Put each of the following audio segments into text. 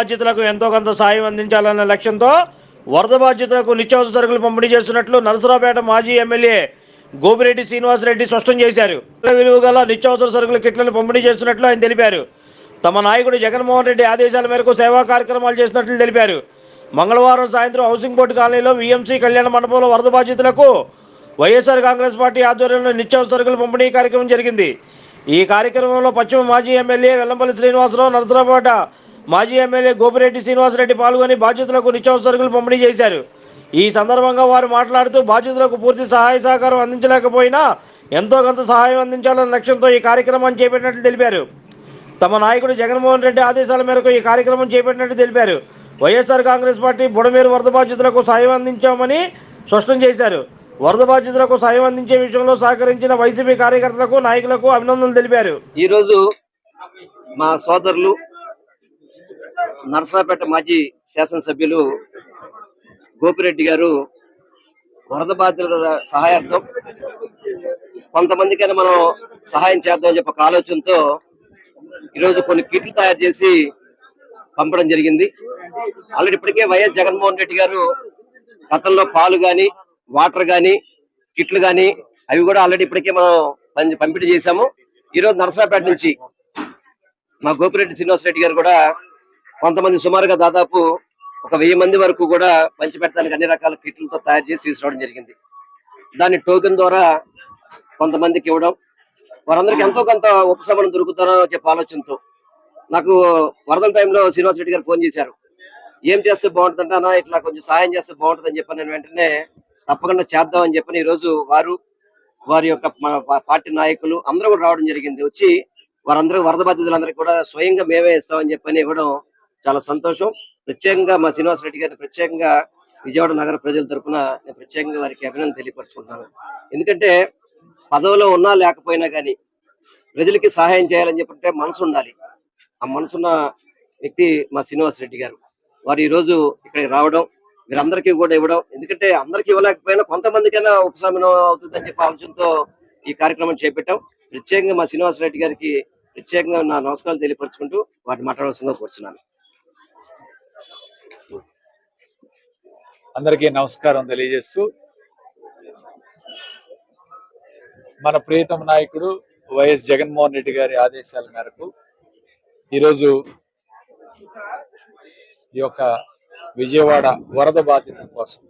బాధ్యతలకు ఎంతో కొంత సాయం అందించాలన్న లక్ష్యంతో వరద బాధ్యతలకు నిత్యావసర సరుకులు పంపిణీ చేస్తున్నట్లు నరసరావుపేట మాజీ ఎమ్మెల్యే గోపిరెడ్డి శ్రీనివాసరెడ్డి స్పష్టం చేశారు. విలువ గల నిత్యావసర సరుకుల కిట్లను పంపిణీ చేస్తున్నట్లు ఆయన తెలిపారు. తమ నాయకుడు జగన్మోహన్ రెడ్డి ఆదేశాల మేరకు సేవా కార్యక్రమాలు చేసినట్లు తెలిపారు. మంగళవారం సాయంత్రం హౌసింగ్ బోర్డు కాలనీలో విఎంసీ కళ్యాణ మండపంలో వరద బాధ్యతలకు వైఎస్ఆర్ కాంగ్రెస్ పార్టీ ఆధ్వర్యంలో నిత్యావసర సరుకుల పంపిణీ కార్యక్రమం జరిగింది. ఈ కార్యక్రమంలో పశ్చిమ మాజీ ఎమ్మెల్యే వెల్లంపల్లి శ్రీనివాసరావు నరసరావుపేట మాజీ ఎమ్మెల్యే గోపిరెడ్డి శ్రీనివాసరెడ్డి పాల్గొని బాధ్యతలకు నిత్యావసర సరుకులు పంపిణీ చేశారు. ఈ సందర్భంగా వారు మాట్లాడుతూ బాధ్యతలకు పూర్తి సహాయ సహకారం అందించలేకపోయినా ఎంతో కొంత సహాయం అందించాలన్న లక్ష్యంతో ఈ కార్యక్రమాన్ని చేపట్టినట్లు తెలిపారు. తమ నాయకుడు జగన్మోహన్ రెడ్డి ఆదేశాల మేరకు ఈ కార్యక్రమం చేపట్టినట్టు తెలిపారు. వైఎస్ఆర్ కాంగ్రెస్ పార్టీ బుడమేరు వరద బాధ్యతలకు సాయం అందించామని స్పష్టం చేశారు. వరద బాధ్యతలకు సాయం అందించే విషయంలో సహకరించిన వైసీపీ కార్యకర్తలకు నాయకులకు అభినందనలు తెలిపారు. ఈరోజు మా సోదరులు నరసరాపేట మాజీ శాసనసభ్యులు గోపిరెడ్డి గారు వరద బాధితుల సహాయార్థం కొంతమందికైనా మనం సహాయం చేద్దామని చెప్పి ఒక ఆలోచనతో ఈరోజు కొన్ని కిట్లు తయారు చేసి పంపడం జరిగింది. ఆల్రెడీ ఇప్పటికే వైఎస్ జగన్మోహన్ రెడ్డి గారు గతంలో పాలు కానీ వాటర్ కానీ కిట్లు కానీ అవి కూడా ఆల్రెడీ ఇప్పటికే మనం పంపిణీ చేశాము. ఈరోజు నరసరాపేట నుంచి మా గోపిరెడ్డి శ్రీనివాసరెడ్డి గారు కూడా కొంతమంది సుమారుగా దాదాపు ఒక వెయ్యి మంది వరకు కూడా పంచిపెట్టడానికి అన్ని రకాల కిట్లతో తయారు చేసి తీసుకురావడం జరిగింది. దాన్ని టోకెన్ ద్వారా కొంతమందికి ఇవ్వడం వారందరికీ ఎంతో కొంత ఉపశమనం దొరుకుతారో చెప్పే ఆలోచనతో నాకు వరదల టైంలో శ్రీనివాస్ రెడ్డి గారు ఫోన్ చేశారు. ఏం చేస్తే బాగుంటుందంటే అన్న ఇట్లా కొంచెం సాయం చేస్తే బాగుంటుందని చెప్పి నేను వెంటనే తప్పకుండా చేద్దామని చెప్పని ఈ రోజు వారు వారి యొక్క పార్టీ నాయకులు అందరూ కూడా రావడం జరిగింది. వచ్చి వారందరూ వరద బాధితులందరికీ కూడా స్వయంగా మేమే ఇస్తామని చెప్పని ఇవ్వడం చాలా సంతోషం. ప్రత్యేకంగా మా శ్రీనివాస్ రెడ్డి గారిని ప్రత్యేకంగా విజయవాడ నగర ప్రజల తరపున నేను ప్రత్యేకంగా వారికి అభినందన తెలియపరుచుకుంటున్నాను. ఎందుకంటే పదవిలో ఉన్నా లేకపోయినా కానీ ప్రజలకి సహాయం చేయాలని చెప్పంటే మనసు ఉండాలి. ఆ మనసున్న వ్యక్తి మా శ్రీనివాస్ రెడ్డి గారు. వారు ఈ రోజు ఇక్కడికి రావడం వీరందరికీ కూడా ఇవ్వడం ఎందుకంటే అందరికీ ఇవ్వలేకపోయినా కొంతమందికైనా ఉపశమనం అవుతుందని చెప్పి ఆలోచనతో ఈ కార్యక్రమం చేపట్టాం. ప్రత్యేకంగా మా శ్రీనివాస్ రెడ్డి గారికి ప్రత్యేకంగా నా నమస్కారాలు తెలియపరుచుకుంటూ వారిని మాట్లాడవలసిందిగా కోరుచున్నాను. అందరికీ నమస్కారం తెలియజేస్తూ మన ప్రియతమ నాయకుడు వైఎస్ జగన్మోహన్ రెడ్డి గారి ఆదేశాల మేరకు ఈరోజు ఈ యొక్క విజయవాడ వరద బాధితుల కోసం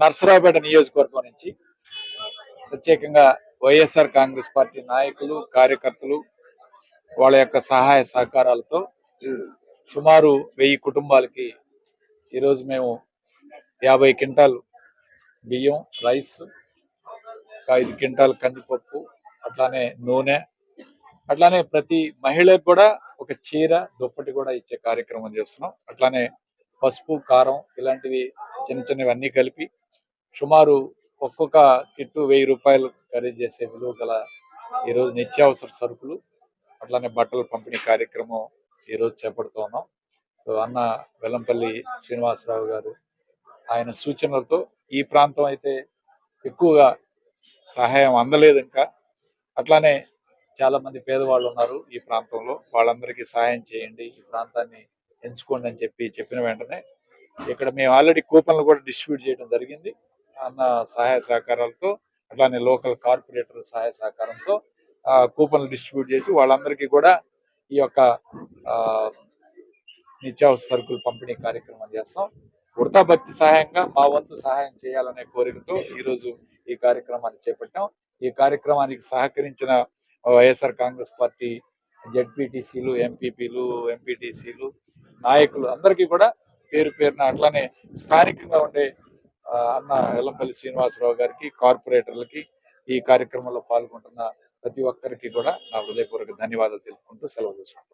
నర్సరావుపేట నియోజకవర్గం నుంచి ప్రత్యేకంగా వైఎస్ఆర్ కాంగ్రెస్ పార్టీ నాయకులు కార్యకర్తలు వాళ్ళ యొక్క సహాయ సహకారాలతో సుమారు వెయ్యి కుటుంబాలకి ఈరోజు మేము యాభై క్వింటాల్ బియ్యం రైస్ ఐదు క్వింటాల్ కందిపప్పు అట్లానే నూనె. అట్లానే ప్రతి మహిళకు కూడా ఒక చీర దుప్పటి కూడా ఇచ్చే కార్యక్రమం చేస్తున్నాం. అట్లానే పసుపు కారం ఇలాంటివి చిన్న చిన్నవి అన్ని కలిపి సుమారు ఒక్కొక్క కిట్టు వెయ్యి రూపాయలు ఖరీదు చేసే విలువ గల ఈరోజు నిత్యావసర సరుకులు అట్లానే బట్టల పంపిణీ కార్యక్రమం ఈరోజు చేపడుతున్నాం సో అన్న వెల్లంపల్లి శ్రీనివాసరావు గారు ఆయన సూచనలతో ఈ ప్రాంతం అయితే ఎక్కువగా సహాయం అందలేదు ఇంకా. అట్లానే చాలా మంది పేదవాళ్ళు ఉన్నారు ఈ ప్రాంతంలో. వాళ్ళందరికీ సహాయం చేయండి ఈ ప్రాంతాన్ని ఎంచుకోండి అని చెప్పి చెప్పిన వెంటనే ఇక్కడ మేము ఆల్రెడీ కూపన్లు కూడా డిస్ట్రిబ్యూట్ చేయడం జరిగింది. అన్న సహాయ సహకారాలతో అట్లానే లోకల్ కార్పొరేటర్ సహాయ సహకారంతో ఆ, కూపన్లు డిస్ట్రిబ్యూట్ చేసి వాళ్ళందరికీ కూడా ఈ యొక్క ఆ, నిత్యావసర సరుకులు పంపిణీ కార్యక్రమం చేస్తాం. ఉడతా భక్తి సహాయంగా మా వంతు సహాయం చేయాలనే కోరికతో ఈరోజు ఈ కార్యక్రమాన్ని చేపట్టాం. ఈ కార్యక్రమానికి సహకరించిన వైఎస్ఆర్ కాంగ్రెస్ పార్టీ జడ్పీటీసీలు ఎంపీపీలు ఎంపీటీసీలు నాయకులు అందరికీ కూడా పేరు పేరున అట్లానే స్థానికంగా ఉండే అన్న ఎల్లంపల్లి శ్రీనివాసరావు గారికి కార్పొరేటర్లకి ఈ కార్యక్రమంలో పాల్గొంటున్న ప్రతి ఒక్కరికి కూడా నా హృదయపూర్వక ధన్యవాదాలు తెలుపుకుంటూ సెలవు తీసుకుంటాను